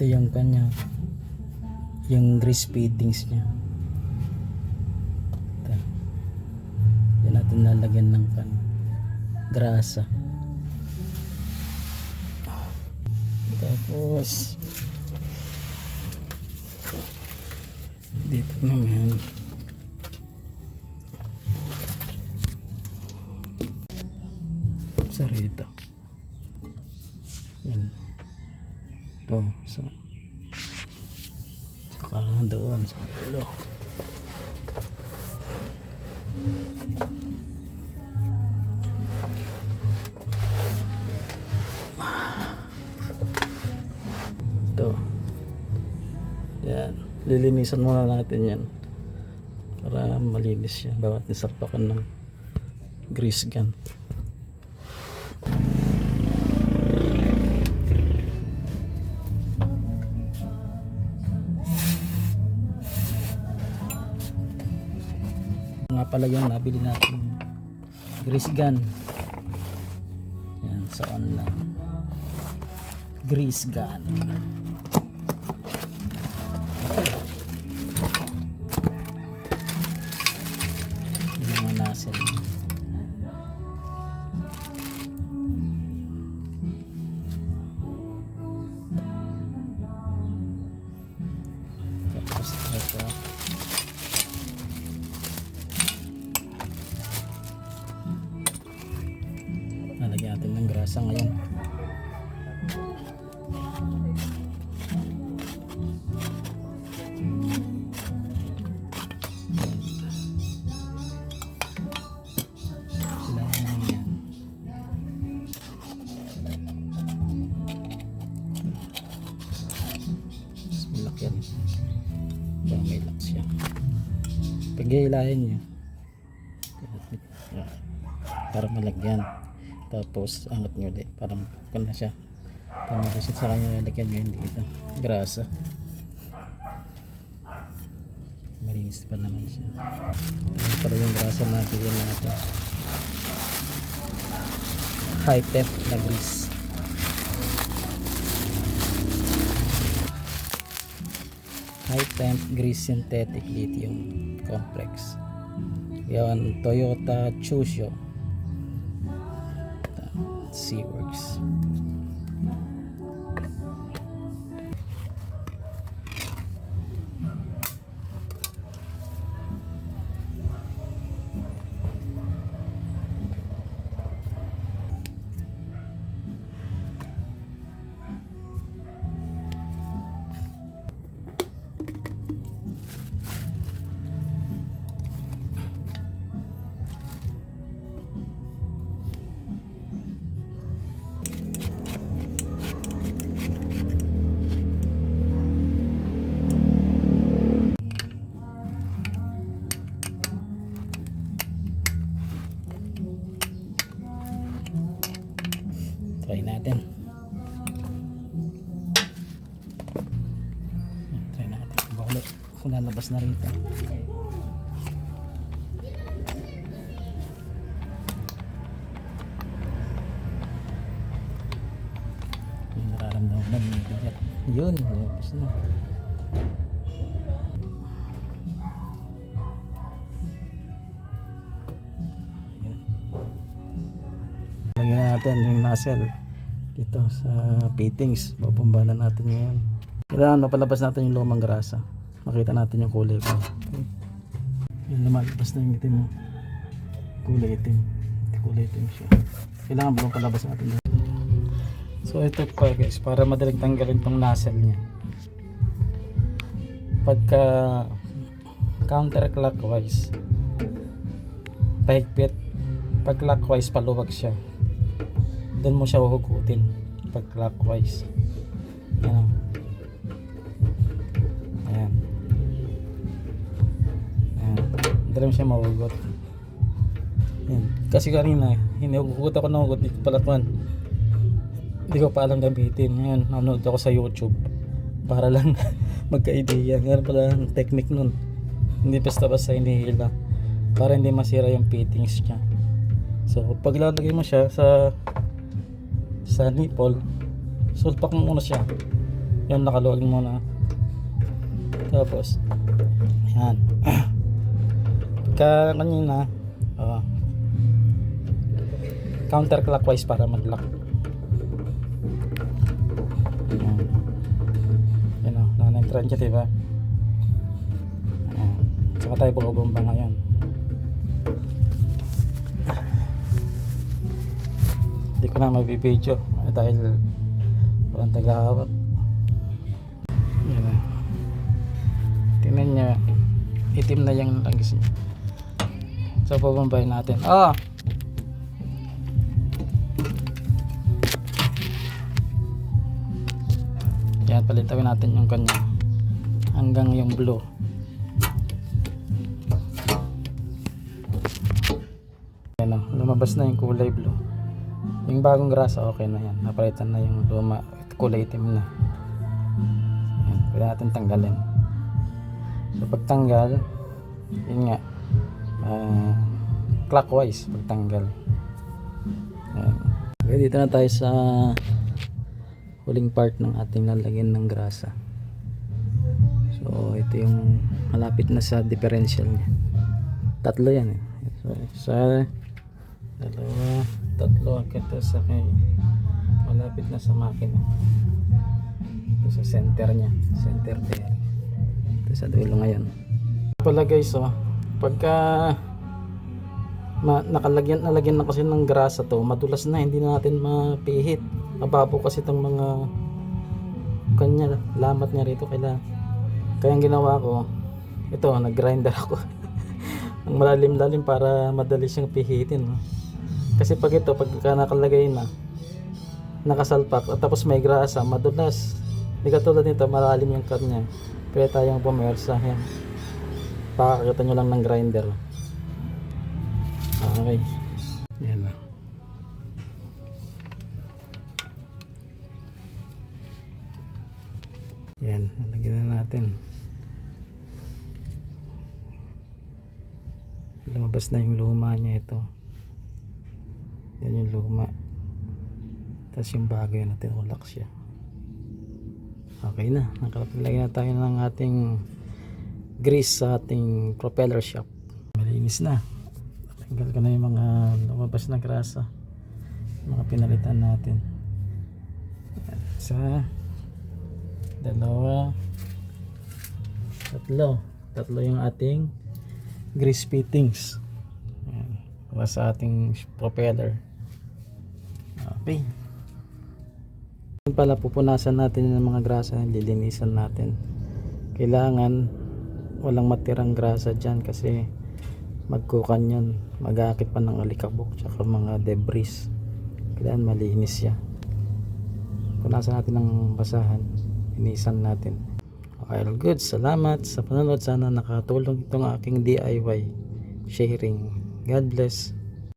Ito yung kanya. Yung grease fittings niya. Ito. Yan natin lalagyan ng kan. Grasa. Tapos dito naman sa rito. Yan. Ito. Sa saka doon sa ulo. Ito. Yan. Lilinisan muna natin yan. Para malinis siya. Bawat nisarpakan ng grease gun. Nga pala yung nabili natin. Grease gun. Yan sa online grease gun lock siya. Pag-iilahin niya. Para malagyan tapos angat nyo ulit para kung na siya. Para makasit sa kanya lalagyan nyo yung dito grasa. Malinis pa naman siya. Ayan pala yung grasa na bigyan natin. High temp na grease. High temp grease synthetic lithium complex. Yan Toyota Chusho Seaworks. Lalabas na rito. Yung nararamdaman na may bigat. Yun, lumabas na. Lagyan na natin yung nozzle dito sa fittings. Papumbanan natin ngayon. Kailangan mapalabas natin yung lumang grasa. Makita natin yung kulay ko. Okay. Yan lumalabas na yung itim. Kulay itim. Kulay itim siya. Kailangan ba palabas natin yan? So ito pa guys, para madaling tanggalin tong nozzle niya. Pagka counterclockwise, pahigpit. Pag clockwise, paluwag siya. Doon mo siya huhugutin. Pag clockwise. Ayan. Ayan. Mo siya mahugot. Ayan. Kasi kanina, hinugot ako na hugot dito pala tuwan. Hindi ko pa alam gamitin. Ngayon, nanonood ako sa YouTube. Para lang magka-idea. Ngayon pala ang technique nun. Hindi basta-basta hinihila. Para hindi masira yung fittings niya. So, pag lalagay mo siya sa sa nipple, sulpak mo muna siya. Yan, nakaluwag muna. Tapos, yan. Pagka kanina, oh, counterclockwise para mag-lock. Yan. Yan o, nanag-trend siya, diba? Ayan. Saka tayo bumabomba ngayon. Hindi ko na mabibidyo eh, dahil walang tagahawak. Yan na. Tingnan niya, itim na yung langis niya. So, babambayin natin. Ah! Yan, palitawin natin yung kanya hanggang yung blue. Yan o, lumabas na yung kulay blue. Yung bagong grasa, okay na yan. Napalitan na yung luma, kulay itim na. Yan, pwede natin tanggalin. So, pagtanggal, yun nga, ah, clockwise pagtanggal. Yan. Okay, dito na tayo sa huling part ng ating lalagyan ng grasa. So, ito yung malapit na sa differential niya. Tatlo yan eh. So, isa, dalawa, tatlo hanggang sa kay malapit na sa makina. Ito sa center niya. Center there. Ito sa dulo ngayon. Pala guys, oh, pagka ma, nakalagyan nalagyan na kasi ng grasa to, madulas na hindi na natin mapihit. Mababaw kasi itong mga kanya lamat niya rito. Kailangan kaya ang ginawa ko ito nag-grinder ako. Ang malalim-lalim para madali siyang pihitin kasi pag ito pagka nakalagay na nakasalpak at tapos may grasa madulas. Hindi katulad nito malalim yung cut pwede tayong pumersa yan pakakita nyo lang ng grinder. Okay. Yan lang yan nalagyan na natin. Lumabas na yung luma niya ito. Yan yung luma. Tapos yung bago yun natin ulak siya. Okay na. Nakalagay na tayo ng ating grease sa ating propeller shop. Malinis na. Tanggal ko na yung mga lumabas na grasa. Mga pinalitan natin. Yan. sa dalawa. Tatlo. Tatlo yung ating grease fittings. Ayan. para sa ating propeller. Okay. Pala pupunasan natin yung mga grasa. Lilinisan natin. Kailangan walang matirang grasa dyan kasi magkukan yun. Mag-aakit pa ng alikabok tsaka mga debris. Kailangan malinis siya. Punasan natin ng basahan. Linisan natin. All good. Salamat sa panonood. Sana nakatulong itong aking DIY sharing. God bless